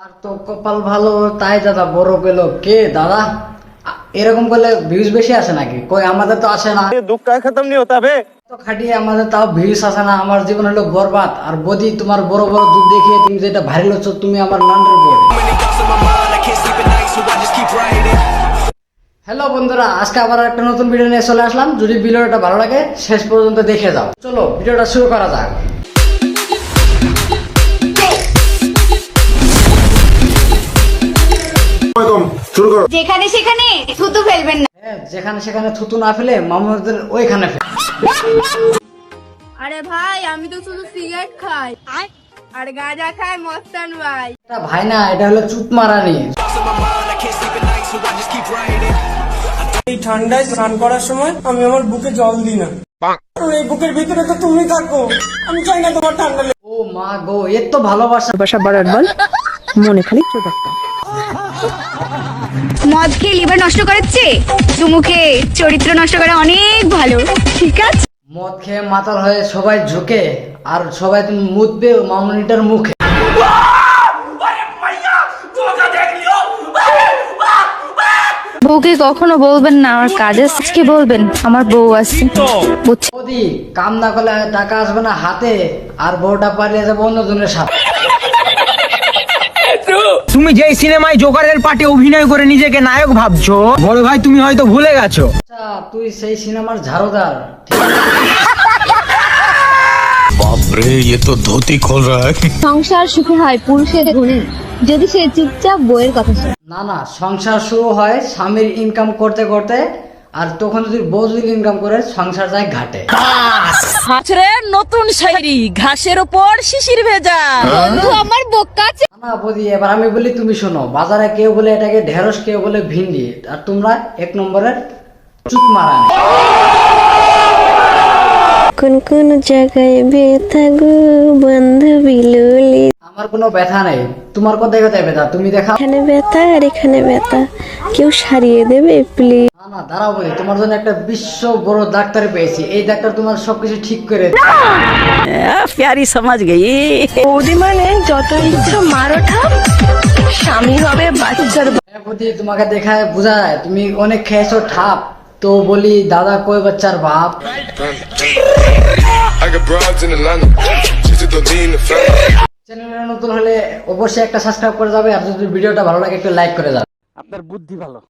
তার তো কপাল ভালো তাই দাদা বড় পেল। কে দাদা? এরকম করলে ভিউজ বেশি আসে নাকি? কই আমাদের তো আসে না। দুঃখ খতম নি হতা বে তো খাটিয়ে আমাদের তাও ভিউজ আসে না। আমার জীবন হলো বরবাদ। আর বদি তোমার বড় বড় দুধ দেখিয়ে তুমি যেটা ভাইরাল হচ্ছ তুমি আমার নান্ডের বড় হ্যালো বন্ধুরা আজকে আবার একটা নতুন ভিডিও নিয়ে চলে আসলাম। যদি ভিডিওটা ভালো লাগে শেষ পর্যন্ত দেখে যাও। চলো ভিডিওটা শুরু করা যাক। শুরু করো। যেখানে সেখানে থুতু ফেলবেন না। হ্যাঁ, যেখানে সেখানে থুতু না ফেলে মামুদের ওইখানে আরে ভাই আমি তো শুধু সিগারেট খাই। আর গাঁজা খাই মস্তান ভাই। এটা ভাই না এটা হলো চুপ মারানি এই ঠান্ডায় স্নান করার সময় আমি আমার বুকে জল দিই না। এই বুকের ভিতরে তো তুমি থাকো। আমি চাই না তোমার ঠান্ডা ও মা গো এর তো ভালোবাসা। ভাষা বাড়ার বল মনে খালি চোখ একটা মদ খেয়ে লিভার নষ্ট করেছে চুমুকে চরিত্র নষ্ট করা অনেক ভালো। ঠিক আছে? মদ খেয়ে মাতাল হয়ে সবাই ঝুঁকে আর সবাই তুমি মুতবে মামুনিটার মুখে। বউকে কখনো বলবেন না আমার কাজে আজকে বলবেন আমার বউ আছে। বুঝছি কাম না করলে টাকা আসবে না হাতে আর বউটা পালিয়ে যাবে অন্যজনের সাথে। তুমি যেই সিনেমায় জোকারের পার্টি অভিনয় করে নিজেকে নায়ক ভাবছ বড় ভাই তুমি হয়তো ভুলে গেছো। আচ্ছা, তুই সেই সিনেমার ঝাড়োদার। বাপরে এ তো ধুতি খোল রা। সংসার সুখে হয় পুরুষের গুণে যদি সে চুপচাপ বইয়ের কথা শোনে। না না সংসার শুরু হয় স্বামীর ইনকাম করতে করতে আর তখন যদি বউ যদি ইনকাম করে সংসার যায় ঘাটে। হাছরে নতুন শাড়ি ঘাসের ওপর শিশির ভেজা। বন্ধু আমার বোকা না বৌদি এবার আমি বলি তুমি শোনো বাজারে কেউ বলে এটাকে ঢেঁড়স কেউ বলে ভিন্ডি আর তোমরা এক নম্বরের চুপ মারানি। কোন কোন জায়গায় ব্যথা গো বান্ধবী ললি। আমার কোনো ব্যথা নেই তোমার কোথায় কোথায় ব্যথা তুমি দেখাও। এখানে ব্যথা আর এখানে ব্যথা কেউ সারিয়ে দেবে প্লিজ না দাঁড়াও বলি তোমার জন্য একটা বিশ্ব বড় ডাক্তার পেয়েছি। এই ডাক্তার তোমার সবকিছু ঠিক করে প্যারি সমাজ গেই। বৌদি মানে যত ইচ্ছা মারো ঠাপ স্বামী হবে বাচ্চার হ্যাঁ বৌদি তোমাকে দেখায় বোঝা যায় তুমি অনেক খেয়েছো ঠাপ। তো বলি দাদা কই বাচ্চার বাপ? চ্যানেলে নতুন হলে অবশ্যই একটা সাবস্ক্রাইব করে যাবে আর যদি ভিডিওটা ভালো লাগে একটু লাইক করে যাবে। আপনার বুদ্ধি ভালো।